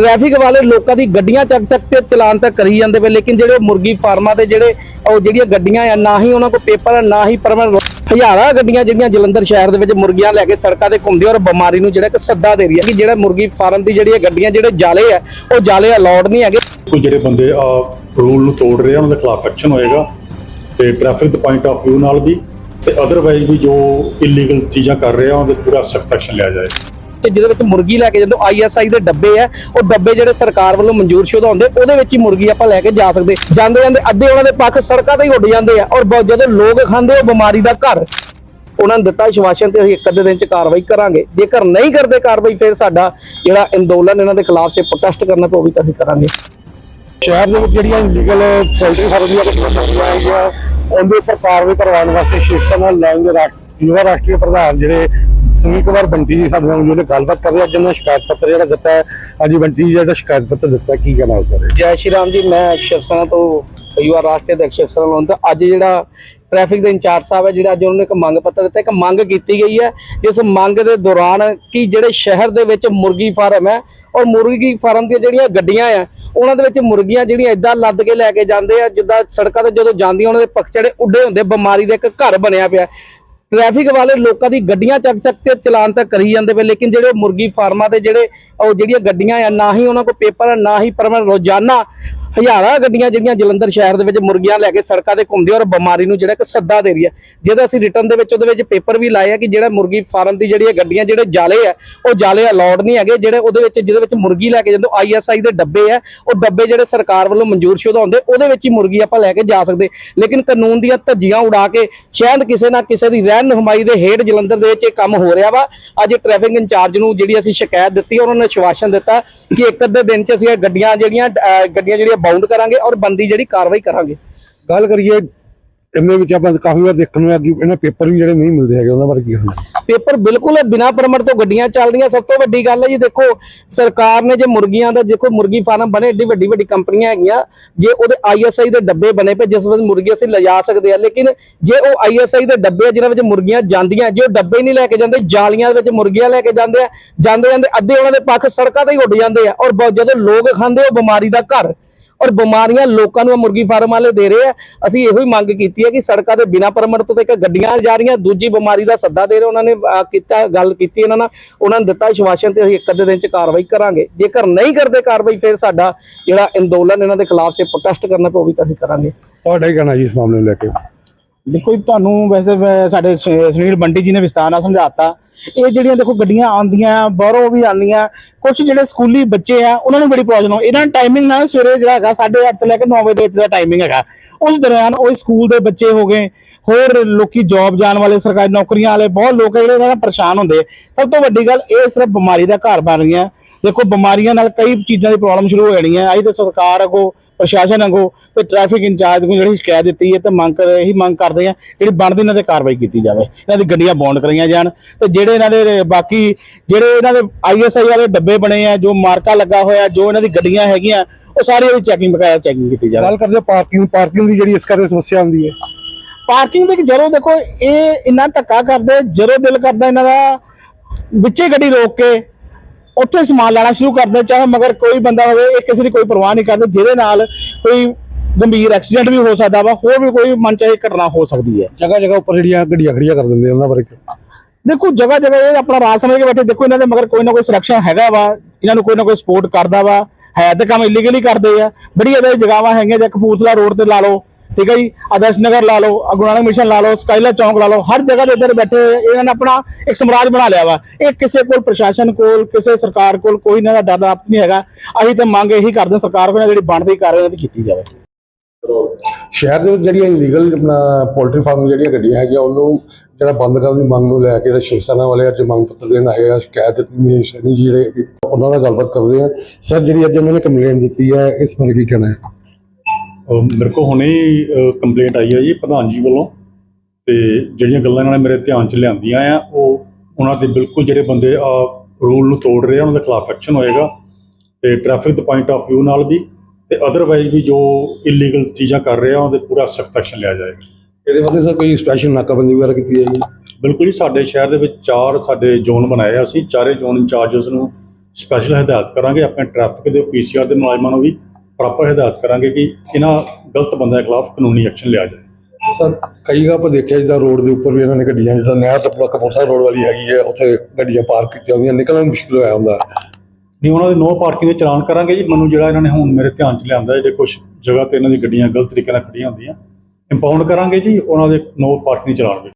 Traffic ਵਾਲੇ ਲੋਕਾਂ ਦੀ ਗੱਡੀਆਂ ਚੱਕ ਚੱਕ ਕੇ ਚਲਾਨ ਤਾਂ ਕਰੀ ਜਾਂਦੇ ਵੇ ਲੇਕਿਨ ਜਿਹੜੇ ਮੁਰਗੀ ਫਾਰਮਾਂ ਤੇ ਜਿਹੜੇ ਉਹ ਜਿਹੜੀਆਂ ਗੱਡੀਆਂ ਆ, ਨਾ ਹੀ ਉਹਨਾਂ ਕੋਲ ਪੇਪਰ ਆ, ਨਾ ਹੀ ਪਰਮਿਟ ਹਜ਼ਾਰਾਂ ਗੱਡੀਆਂ ਜਿਹੜੀਆਂ ਜਲੰਧਰ ਸ਼ਹਿਰ ਦੇ ਵਿੱਚ ਮੁਰਗੀਆਂ ਲੈ ਕੇ ਸੜਕਾਂ ਤੇ ਘੁੰਮਦੀ ਔਰ ਬਿਮਾਰੀ ਨੂੰ ਜਿਹੜਾ ਕਿ ਸੱਦਾ ਦੇ ਰਹੀ ਹੈ ਕਿ ਜਿਹੜਾ ਮੁਰਗੀ ਫਾਰਮ ਦੀ ਜਿਹੜੀਆਂ ਗੱਡੀਆਂ ਜਿਹੜੇ ਜਾਲੇ ਆ, ਉਹ ਜਾਲੇ ਅਲਾਉਡ ਨਹੀਂ ਹੈਗੇ। ਕੋਈ ਜਿਹੜੇ ਬੰਦੇ ਆ ਰੂਲ ਨੂੰ ਤੋੜ ਰਹੇ ਆ, ਉਹਨਾਂ ਦੇ ਖਿਲਾਫ ਐਕਸ਼ਨ ਹੋਏਗਾ ਤੇ ਟ੍ਰੈਫਿਕ ਦੇ ਪੁਆਇੰਟ ਆਫ View ਨਾਲ ਵੀ ਤੇ ਅਦਰਵਾਈਜ਼ ਵੀ ਜੋ ਇਲੀਗਲ ਚੀਜ਼ਾਂ ਕਰ ਰਹੇ ਆ, ਉਹਦੇ ਪੂਰਾ ਸਖਤ ਐਕਸ਼ਨ ਲਿਆ ਜਾਏਗਾ। ਤੇ ਜਿਹਦੇ ਵਿੱਚ ਮੁਰਗੀ ਲੈ ਕੇ ਜਾਂਦੇ ਆਈਐਸਆਈ ਦੇ ਡੱਬੇ ਆ, ਉਹ ਡੱਬੇ ਜਿਹੜੇ ਸਰਕਾਰ ਵੱਲੋਂ ਮਨਜ਼ੂਰ ਹੁੰਦੇ, ਉਹਦੇ ਵਿੱਚ ਹੀ ਮੁਰਗੀ ਆਪਾਂ ਲੈ ਕੇ ਜਾ ਸਕਦੇ। ਜਾਂਦੇ ਜਾਂਦੇ ਅੱਧੇ ਉਹਨਾਂ ਦੇ ਪੱਖ ਸੜਕਾਂ ਤੇ ਹੀ ਉੱਡ ਜਾਂਦੇ ਆ, ਔਰ ਜਦੋਂ ਲੋਕ ਖਾਂਦੇ ਉਹ ਬਿਮਾਰੀ ਦਾ ਘਰ, ਉਹਨਾਂ ਨੇ ਦਿੱਤਾ ਸ਼ਵਾਸ਼ਨ ਤੇ ਅਸੀਂ ਇੱਕ ਅੱਧੇ ਦਿਨ ਚ ਕਾਰਵਾਈ ਕਰਾਂਗੇ। ਜੇਕਰ ਨਹੀਂ ਕਰਦੇ ਕਾਰਵਾਈ, ਫਿਰ ਸਾਡਾ ਜਿਹੜਾ ਅੰਦੋਲਨ ਇਹਨਾਂ ਦੇ ਖਿਲਾਫ ਸੇ ਪ੍ਰੋਟੈਸਟ ਕਰਨਾ ਪਊ ਵੀ ਅਸੀਂ ਕਰਾਂਗੇ। ਸ਼ਹਿਰ ਦੇ ਵਿੱਚ ਜਿਹੜੀਆਂ ਲੀਗਲ ਪੋਲਟਰੀ ਫਾਰਮ ਦੀਆਂ ਘਟਨਾਵਾਂ ਹੋਈਆਂ ਉਹਦੇ ਉੱਪਰ ਕਾਰਵਾਈ ਕਰਵਾਉਣ ਵਾਸਤੇ ਸ਼ਿਵ ਸੈਨਾ ਲਾਈਨ ਰਾਸ਼ਟਰੀ ਯੁਵਾ ਰਾਸ਼ਟਰੀ ਪ੍ਰਧਾਨ ਜਿਹੜੇ ਸੁਨੀਲ ਕੁਮਾਰ ਬੰਟੀ ਜੀ ਸਾਡੇ ਨਾਲ ਜਿਹੜੇ ਗੱਲਬਾਤ ਕਰਦੇ ਅੱਜ ਉਹਨਾਂ ਸ਼ਿਕਾਇਤ ਪੱਤਰ ਜਿਹੜਾ ਦਿੱਤਾ ਹੈ। ਅੱਜ ਬੰਟੀ ਜੀ, ਜਿਹੜਾ ਸ਼ਿਕਾਇਤ ਪੱਤਰ ਦਿੱਤਾ ਕੀ ਕਹਿਣਾ ਉਸ ਬਾਰੇ? ਜੈ ਸ਼੍ਰੀ ਰਾਮ ਜੀ, ਮੈਂ ਸ਼ਿਵ ਤੋਂ ਯੁਵਾ ਰਾਸ਼ਟਰੀ ਅਧਿਕਸ਼ ਸ਼ਿਵ ਲੋਨ ਤੋਂ ਅੱਜ ਜਿਹੜਾ ਟ੍ਰੈਫਿਕ ਦੇ ਇੰਚਾਰਜ ਸਾਹਿਬ ਹੈ, ਜਿਹੜਾ ਅੱਜ ਉਹਨਾਂ ਨੇ ਇੱਕ ਮੰਗ ਪੱਤਰ ਦਿੱਤਾ, ਇੱਕ ਮੰਗ ਕੀਤੀ ਗਈ ਹੈ। ਜਿਸ ਮੰਗ ਦੇ ਦੌਰਾਨ ਕਿ ਜਿਹੜੇ ਸ਼ਹਿਰ ਦੇ ਵਿੱਚ ਮੁਰਗੀ ਫਾਰਮ ਹੈ ਔਰ ਮੁਰਗੀ ਫਾਰਮ ਦੀਆਂ ਜਿਹੜੀਆਂ ਗੱਡੀਆਂ ਆ, ਉਹਨਾਂ ਦੇ ਵਿੱਚ ਮੁਰਗੀਆਂ ਜਿਹੜੀਆਂ ਇਦਾਂ ਲੱਦ ਕੇ ਲੈ ਕੇ ਜਾਂਦੇ ਆ, ਜਿੱਦਾਂ ਸੜਕਾਂ ਤੇ ਜਦੋਂ ਜਾਂਦੀਆਂ, ਉਹਨਾਂ ਦੇ ਪਖਚੜੇ ਉੱਡੇ ਹੁੰਦੇ, ਬਿਮਾਰੀ ਦਾ ਇੱਕ ਘਰ ਬਣਿਆ ਪਿਆ। ਟ੍ਰੈਫਿਕ ਵਾਲੇ ਲੋਕਾਂ ਦੀ ਗੱਡੀਆਂ ਚੱਕ ਚੱਕ ਕੇ ਚਲਾਨ ਤਾਂ ਕਰੀ ਜਾਂਦੇ ਵੇ ਲੇਕਿਨ ਜਿਹੜੇ ਮੁਰਗੀ ਫਾਰਮਾਂ ਤੇ ਜਿਹੜੇ ਉਹ ਜਿਹੜੀਆਂ ਗੱਡੀਆਂ ਆ, ਨਾ ਹੀ ਉਹਨਾਂ ਕੋਲ ਪੇਪਰ ਆ, ਨਾ ਹੀ ਪਰਮਿਟ ਰੋਜ਼ਾਨਾ ਹਜ਼ਾਰਾਂ ਗੱਡੀਆਂ ਜਿਹੜੀਆਂ ਜਲੰਧਰ ਸ਼ਹਿਰ ਦੇ ਵਿੱਚ ਮੁਰਗੀਆਂ ਲੈ ਕੇ ਸੜਕਾਂ ਤੇ ਘੁੰਮਦੀ ਔਰ ਬਿਮਾਰੀ ਨੂੰ ਜਿਹੜਾ ਇੱਕ ਸੱਦਾ ਦੇ ਰਹੀ ਹੈ। ਜਿਹਦਾ ਅਸੀਂ ਰਿਟਰਨ ਦੇ ਵਿੱਚ ਉਹਦੇ ਵਿੱਚ ਪੇਪਰ ਵੀ ਲਾਏ ਆ ਕਿ ਜਿਹੜਾ ਮੁਰਗੀ ਫਾਰਮ ਦੀ ਜਿਹੜੀਆਂ ਗੱਡੀਆਂ, ਜਿਹੜੇ ਜਾਲੇ ਆ, ਉਹ ਜਾਲੇ ਅਲਾਉਡ ਨਹੀਂ ਹੈਗੇ। ਜਿਹੜੇ ਉਹਦੇ ਵਿੱਚ, ਜਿਹਦੇ ਵਿੱਚ ਮੁਰਗੀ ਲੈ ਕੇ ਜਾਂਦੇ ਆਈਐਸਆਈ ਦੇ ਡੱਬੇ ਆ। ਉਹ ਡੱਬੇ ਜਿਹੜੇ ਸਰਕਾਰ ਵੱਲੋਂ ਮਨਜ਼ੂਰ ਸ਼ੁਦਾ ਹੁੰਦੇ, ਉਹਦੇ ਵਿੱਚ ਹੀ ਮੁਰਗੀ ਆਪਾਂ ਲੈ ਕੇ ਜਾ ਸਕਦੇ। ਲੇਕਿਨ ਕਾਨੂੰਨ ਦੀਆਂ ਧੱਜੀਆਂ ਉਡਾ ਕੇ ਸ਼ਾਇਦ ਕਿਸੇ ਨਾ ਕਿਸੇ ਦੀ ਰਹਿਣ ਨੁਮਾਈ ਦੇ ਹੇਠ ਜਲੰਧਰ ਦੇ ਵਿੱਚ ਇਹ ਕੰਮ ਹੋ ਰਿਹਾ ਵਾ। ਅੱਜ ਟ੍ਰੈਫਿਕ ਇੰਚਾਰਜ ਨੂੰ ਜਿਹੜੀ ਅਸੀਂ ਸ਼ਿਕਾਇਤ ਦਿੱਤੀ, ਉਹਨਾਂ ਨੇ ਸ਼ਵਾਸ਼ਨ ਦਿੱਤਾ ਕਿ ਇੱਕ ਅੱਧੇ ਦਿਨ 'ਚ ਅਸੀਂ ਇਹ ਗੱਡੀਆਂ ਜਿਹੜੀਆਂ ਗੱਡੀਆਂ ਜਿਹੜੀਆਂ ਬਾਉਂਡ ਕਰਾਂਗੇ ਔਰ ਬੰਦੀ ਜਿਹੜੀ ਕਾਰਵਾਈ ਕਰਾਂਗੇ। ਗੱਲ ਕਰੀਏ ਇਹਦੇ ਵਿੱਚ ਆਪਾਂ ਕਾਫੀ ਵਾਰ ਦੇਖਣ ਨੂੰ ਆ ਕਿ ਇਹਨਾਂ ਪੇਪਰ ਵੀ ਜਿਹੜੇ ਨਹੀਂ ਮਿਲਦੇ ਹੈਗੇ ਉਹਨਾਂ ਬਾਰੇ ਕੀ ਹੋਣਾ ਪੇਪਰ ਬਿਲਕੁਲ ਬਿਨਾ ਪਰਮਿਟ ਤੋਂ ਗੱਡੀਆਂ ਚੱਲ ਰਹੀਆਂ। ਸਭ ਤੋਂ ਵੱਡੀ ਗੱਲ ਹੈ ਜੀ ਦੇਖੋ ਸਰਕਾਰ ਨੇ ਜੇ ਮੁਰਗੀਆਂ ਦਾ ਦੇਖੋ ਮੁਰਗੀ ਫਾਰਮ ਬਣੇ ਏਡੀ ਵੱਡੀ ਵੱਡੀ ਕੰਪਨੀਆਂ ਹੈਗੀਆਂ ਜੇ ਉਹਦੇ ਆਈਐਸਆਈ ਦੇ ਡੱਬੇ ਬਣੇ ਪਏ ਜਿਸ ਵਿੱਚ ਮੁਰਗੀ ਅਸੀਂ ਲਿਜਾ ਸਕਦੇ ਆ ਲੇਕਿਨ ਜੇ ਉਹ ਆਈਐਸਆਈ ਦੇ ਡੱਬੇ ਜਿਨ੍ਹਾਂ ਵਿੱਚ ਮੁਰਗੀਆਂ ਜਾਂਦੀਆਂ ਜੇ ਉਹ ਡੱਬੇ ਨਹੀਂ ਲੈ ਕੇ ਜਾਂਦੇ ਜਾਲੀਆਂ ਦੇ ਵਿੱਚ ਮੁਰਗੀਆਂ ਲੈ ਕੇ ਜਾਂਦੇ ਆ ਜਾਂਦੇ ਜਾਂਦੇ ਅੱਧੇ ਉਹਨਾਂ ਦੇ ਪੱਖ ਸੜਕਾਂ ਤੇ ਹੀ ਉੱਡ ਜਾਂਦੇ ਆ ਔਰ ਜਦੋਂ ਲੋਕ ਖਾਂਦੇ ਉਹ ਬਿਮਾਰੀ ਦਾ ਘਰ। ਔਰ ਬਿਮਾਰੀਆਂ ਲੋਕਾਂ ਨੂੰ ਇਹ ਮੁਰਗੀ ਫਾਰਮ ਵਾਲੇ ਦੇ ਰਹੇ ਆ। ਅਸੀਂ ਇਹੋ ਹੀ ਮੰਗ ਕੀਤੀ ਹੈ ਕਿ ਸੜਕਾਂ ਤੇ ਬਿਨਾ ਪਰਮਿਟ ਤੋਂ ਤਾਂ ਇੱਕ ਗੱਡੀਆਂ ਜਾ ਰਹੀਆਂ ਦੂਜੀ ਬਿਮਾਰੀ ਦਾ ਸੱਦਾ ਦੇ ਰਹੇ ਉਹਨਾਂ ਨੇ ਕੀਤਾ ਗੱਲ ਕੀਤੀ ਇਹਨਾਂ ਨਾਲ। ਉਹਨਾਂ ਨੇ ਦਿੱਤਾ ਸ਼ਵਾਸ਼ਨ ਤੇ ਅਸੀਂ ਇੱਕ ਅੱਧੇ ਦਿਨ ਚ ਕਾਰਵਾਈ ਕਰਾਂਗੇ। ਜੇਕਰ ਨਹੀਂ ਕਰਦੇ ਕਾਰਵਾਈ ਫਿਰ ਸਾਡਾ ਜਿਹੜਾ ਅੰਦੋਲਨ ਇਹਨਾਂ ਦੇ ਖਿਲਾਫ ਸੇ ਪ੍ਰੋਟੈਸਟ ਕਰਨਾ ਪਊ ਵੀ ਤਾਂ ਅਸੀਂ ਕਰਾਂਗੇ। ਤੁਹਾਡਾ ਹੀ ਕਹਿਣਾ ਜੀ ਇਸ ਮਾਮਲੇ ਨੂੰ ਲੈ ਕੇ? ਦੇਖੋ ਜੀ ਤੁਹਾਨੂੰ ਵੈਸੇ ਸਾਡੇ ਸੁਨੀਲ ਬੰਟੀ ਜੀ ਨੇ ਵਿਸਤਾਰ ਨਾਲ ਸਮਝਾਤਾ। ਇਹ ਜਿਹੜੀਆਂ ਦੇਖੋ ਗੱਡੀਆਂ ਆਉਂਦੀਆਂ ਆ, ਬਾਹਰੋਂ ਵੀ ਆਉਂਦੀਆਂ ਕੁਝ ਜਿਹੜੇ ਸਕੂਲੀ ਬੱਚੇ ਆ, ਉਹਨਾਂ ਨੂੰ ਬੜੀ ਪ੍ਰੋਬਲਮ ਹੋ ਇਹਨਾਂ ਦਾ ਟਾਈਮਿੰਗ ਨਾਲ ਸਵੇਰੇ ਜਿਹੜਾ ਹੈਗਾ 8:30 ਤੋਂ ਲੈ ਕੇ 9 ਵਜੇ ਦੇ ਵਿੱਚ ਦਾ ਟਾਈਮਿੰਗ ਹੈਗਾ। ਉਸ ਦੌਰਾਨ ਉਹ ਸਕੂਲ ਦੇ ਬੱਚੇ ਹੋ ਗਏ, ਹੋਰ ਲੋਕੀ ਜੌਬ ਜਾਣ ਵਾਲੇ, ਸਰਕਾਰੀ ਨੌਕਰੀਆਂ ਵਾਲੇ, ਬਹੁਤ ਲੋਕ ਆ ਜਿਹੜੇ ਇਹਨਾਂ ਨਾਲ ਪਰੇਸ਼ਾਨ ਹੁੰਦੇ ਸਭ ਤੋਂ ਵੱਡੀ ਗੱਲ ਇਹ ਸਿਰਫ ਬਿਮਾਰੀ ਦਾ ਘਰ ਬਣ ਰਹੀਆਂ। ਦੇਖੋ, ਬਿਮਾਰੀਆਂ ਨਾਲ ਕਈ ਚੀਜ਼ਾਂ ਦੀ ਪ੍ਰੋਬਲਮ ਸ਼ੁਰੂ ਹੋ ਜਾਣੀ ਹੈ ਅਸੀਂ ਤੇ ਸਰਕਾਰ ਅੱਗੋਂ, ਪ੍ਰਸ਼ਾਸਨ ਅੱਗੋਂ ਤੇ ਟ੍ਰੈਫਿਕ ਇੰਚਾਰਜ ਨੂੰ ਜਿਹੜੀ ਸ਼ਿਕਾਇਤ ਦਿੱਤੀ ਹੈ ਤੇ ਮੰਗ ਕਰ ਇਹੀ ਮੰਗ ਕਰਦੇ ਆ, ਜਿਹੜੀ ਬਣਦੀ ਇਹਨਾਂ ਤੇ ਕਾਰਵਾਈ ਕੀਤੀ ਜਾਵੇ। ਇਹਨਾਂ ਦੀ ਗੱਡੀਆਂ ਬੌਂਡ ਕਰਾਈਆਂ ਜਾਣ ਤੇ ਜਿਹੜੇ ਇਹਨਾਂ ਦੇ ਬਾਕੀ ਜਿਹੜੇ ਇਹਨਾਂ ਦੇ ਆਈਐਸਆਈ ਵਾਲੇ ਡੱਬੇ ਬਣੇ ਆ ਜੋ ਮਾਰਕਾ ਲੱਗਾ ਹੋਇਆ ਜੋ ਇਹਨਾਂ ਦੀ ਗੱਡੀਆਂ ਹੈਗੀਆਂ ਉਹ ਸਾਰੀ ਇਹਦੀ ਚੈਕਿੰਗ ਬਕਾਇਆ ਚੈਕਿੰਗ ਕੀਤੀ ਜਾਵੇ। ਗੱਲ ਕਰਦੇ ਪਾਰਕਿੰਗ ਪਾਰਕਿੰਗ ਦੀ ਜਿਹੜੀ ਇਸ ਕਰਕੇ ਸਮੱਸਿਆ ਆਉਂਦੀ ਹੈ। ਪਾਰਕਿੰਗ ਦੇ ਜਦੋਂ ਦੇਖੋ ਇਹ ਇੰਨਾ ਧੱਕਾ ਕਰਦੇ ਜਦੋਂ ਦਿਲ ਕਰਦਾ ਇਹਨਾਂ ਦਾ ਵਿੱਚੇ ਗੱਡੀ ਰੋਕ ਕੇ ਉੱਥੇ ਸਮਾਨ ਲੈਣਾ ਸ਼ੁਰੂ ਕਰਦੇ ਚਾਹੇ ਮਗਰ ਕੋਈ ਬੰਦਾ ਹੋਵੇ ਇਹ ਕਿਸੇ ਦੀ ਕੋਈ ਪਰਵਾਹ ਨਹੀਂ ਕਰਦੇ ਜਿਹਦੇ ਨਾਲ ਕੋਈ ਗੰਭੀਰ ਐਕਸੀਡੈਂਟ ਵੀ ਹੋ ਸਕਦਾ ਵਾ ਹੋਰ ਵੀ ਕੋਈ ਮਨ ਚਾਹੇ ਘਟਨਾ ਹੋ ਸਕਦੀ ਹੈ। ਜਗ੍ਹਾ ਜਗ੍ਹਾ ਉੱਪਰ ਜਿਹੜੀਆਂ ਗੱਡੀਆਂ ਖੜੀਆਂ ਕਰ ਦਿੰਦੇ ਉਹਨਾਂ ਬਾਰੇ? ਦੇਖੋ ਜਗ੍ਹਾ ਜਗ੍ਹਾ ਇਹ ਆਪਣਾ ਰਾਜ ਸਮਝ ਕੇ ਬੈਠੇ। ਦੇਖੋ ਇਹਨਾਂ ਦੇ ਮਗਰ ਕੋਈ ਨਾ ਕੋਈ ਸੁਰੱਖਿਆ ਹੈਗਾ ਵਾ, ਇਹਨਾਂ ਨੂੰ ਕੋਈ ਨਾ ਕੋਈ ਸਪੋਰਟ ਕਰਦਾ ਵਾ। ਹੈ ਤਾਂ ਕੰਮ ਇਲੀਗਲੀ ਕਰਦੇ ਆ। ਬੜੀ ਇਹਦੇ ਜਗ੍ਹਾਵਾਂ ਹੈਗੀਆਂ, ਜਾਂ ਕਪੂਰਥਲਾ ਰੋਡ ਤੇ ਲਾ ਲਓ, ਠੀਕ ਹੈ ਜੀ? ਆਦਰਸ਼ ਨਗਰ ਲਾ ਲਓ ਅਗੁਨਾਣਾ ਮਿਸ਼ਨ ਲਾ ਲਓ ਸਕਾਈਲਾ ਚੌਂਕ ਲਾ ਲਓ, ਹਰ ਜਗ੍ਹਾ ਦੇ ਇੱਧਰ ਬੈਠੇ ਇਹਨਾਂ ਨੇ ਆਪਣਾ ਇੱਕ ਸਮਰਾਜ ਬਣਾ ਲਿਆ ਵਾ। ਇਹ ਕਿਸੇ ਕੋਲ ਪ੍ਰਸ਼ਾਸਨ ਕੋਲ, ਕਿਸੇ ਸਰਕਾਰ ਕੋਲ ਕੋਈ ਇਹਨਾਂ ਦਾ ਡਰ ਆਪ ਨਹੀਂ ਹੈਗਾ। ਅਸੀਂ ਤਾਂ ਮੰਗ ਇਹੀ ਕਰਦੇ ਹਾਂ ਸਰਕਾਰ ਕੋਲ ਜਿਹੜੀ ਬਣਦੀ ਕਾਰਵਾਈ ਇਹਨਾਂ ਦੀ ਕੀਤੀ ਜਾਵੇ। ਸ਼ਹਿਰ ਦੇ ਵਿੱਚ ਜਿਹੜੀਆਂ ਇਲੀਗਲ ਆਪਣਾ ਪੋਲਟਰੀ ਫਾਰਮ ਜਿਹੜੀਆਂ ਗੱਡੀਆਂ ਹੈਗੀਆਂ, ਉਹਨੂੰ ਜਿਹੜਾ ਬੰਦ ਕਰਨ ਦੀ ਮੰਗ ਨੂੰ ਲੈ ਕੇ ਜਿਹੜਾ ਸ਼ਿਵ ਸੈਨਾ ਵਾਲੇ ਅੱਜ ਮੰਗ ਪੱਤਰ ਦੇਣ ਆਏ ਆ, ਸ਼ਿਕਾਇਤ ਦਿੱਤੀ ਨੇ ਸ਼ਨੀ ਜੀ ਜਿਹੜੇ ਉਹਨਾਂ ਨਾਲ ਗੱਲਬਾਤ ਕਰਦੇ ਆ। ਸਰ, ਜਿਹੜੀ ਅੱਜ ਉਹਨਾਂ ਨੇ ਕੰਪਲੇਂਟ ਦਿੱਤੀ ਹੈ, ਇਸ ਬਾਰੇ ਕੀ ਕਹਿਣਾ ਹੈ? ਮੇਰੇ ਕੋਲ ਹੁਣੇ ਹੀ ਕੰਪਲੇਂਟ ਆਈ ਹੈ ਜੀ ਪ੍ਰਧਾਨ ਜੀ ਵੱਲੋਂ ਤੇ ਜਿਹੜੀਆਂ ਗੱਲਾਂ ਇਹਨਾਂ ਨੇ ਮੇਰੇ ਧਿਆਨ 'ਚ ਲਿਆਂਦੀਆਂ ਆ, ਉਹ ਉਹਨਾਂ ਦੇ ਬਿਲਕੁਲ ਜਿਹੜੇ ਬੰਦੇ ਆ ਰੂਲ ਨੂੰ ਤੋੜ ਰਹੇ ਆ, ਉਹਨਾਂ ਦੇ ਖਿਲਾਫ ਐਕਸ਼ਨ ਹੋਏਗਾ ਤੇ ਟ੍ਰੈਫਿਕ ਦੇ ਪੁਆਇੰਟ ਆਫ View ਨਾਲ ਵੀ ਤੇ ਅਦਰਵਾਈਜ਼ ਵੀ ਜੋ ਇਲੀਗਲ ਚੀਜ਼ਾਂ ਕਰ ਰਹੇ ਉਹਦੇ ਪੂਰਾ ਸਖਤ ਐਕਸ਼ਨ ਲਿਆ ਜਾਏਗਾ। ਇਹਦੇ ਵਾਸਤੇ ਸਰ ਕੋਈ ਸਪੈਸ਼ਲ ਨਾਕਾਬੰਦੀ ਵਗੈਰਾ ਕੀਤੀ ਜਾਏਗੀ ਬਿਲਕੁਲ ਜੀ ਸਾਡੇ ਸ਼ਹਿਰ ਦੇ ਵਿੱਚ ਚਾਰ ਸਾਡੇ ਜ਼ੋਨ ਬਣਾਏ ਆ ਅਸੀਂ ਚਾਰੇ ਜ਼ੋਨ ਇੰਚਾਰਜਸ ਨੂੰ ਸਪੈਸ਼ਲ ਹਦਾਇਤ ਕਰਾਂਗੇ ਆਪਣੇ ਟ੍ਰੈਫਿਕ ਦੇ ਪੀਸੀਆਰ ਦੇ ਮੁਲਾਜ਼ਮਾਂ ਨੂੰ ਵੀ ਪ੍ਰੋਪਰ ਹਦਾਇਤ ਕਰਾਂਗੇ ਕਿ ਇਹਨਾਂ ਗਲਤ ਬੰਦਿਆਂ ਖਿਲਾਫ ਕਾਨੂੰਨੀ ਐਕਸ਼ਨ ਲਿਆ ਜਾਏ। ਸਰ ਕਈ ਜਗ੍ਹਾ ਆਪਾਂ ਦੇਖਿਆ ਜਿੱਦਾਂ ਰੋਡ ਦੇ ਉੱਪਰ ਵੀ ਇਹਨਾਂ ਨੇ ਗੱਡੀਆਂ ਜਿੱਦਾਂ ਨਹਿਰ ਤੋਂ ਕਪੂਰਥਲਾ ਰੋਡ ਵਾਲੀ ਹੈਗੀ ਹੈ ਉੱਥੇ ਗੱਡੀਆਂ ਪਾਰਕ ਕੀਤੀਆਂ ਹੁੰਦੀਆਂ ਨਿਕਲਣਾ ਮੁਸ਼ਕਿਲ ਹੋਇਆ ਹੁੰਦਾ। ਨਹੀਂ ਉਹਨਾਂ ਦੇ ਨੋ ਪਾਰਕਿੰਗ ਦੇ ਚਲਾਨ ਕਰਾਂਗੇ ਜੀ। ਮੈਨੂੰ ਜਿਹੜਾ ਇਹਨਾਂ ਨੇ ਹੁਣ ਮੇਰੇ ਧਿਆਨ 'ਚ ਲਿਆਂਦਾ ਹੈ, ਜੇ ਕੁਝ ਜਗ੍ਹਾ ਤੇ ਇਹਨਾਂ ਦੀ ਗੱਡੀਆਂ ਗਲਤ ਤਰੀਕੇ ਨਾਲ ਖੜੀਆਂ ਹੁੰਦੀਆਂ ਇੰਪਾਊਂਡ ਕਰਾਂਗੇ ਜੀ ਉਹਨਾਂ ਦੇ ਨੋ ਪਾਰਕਿੰਗ ਚਲਾਨ ਵੀ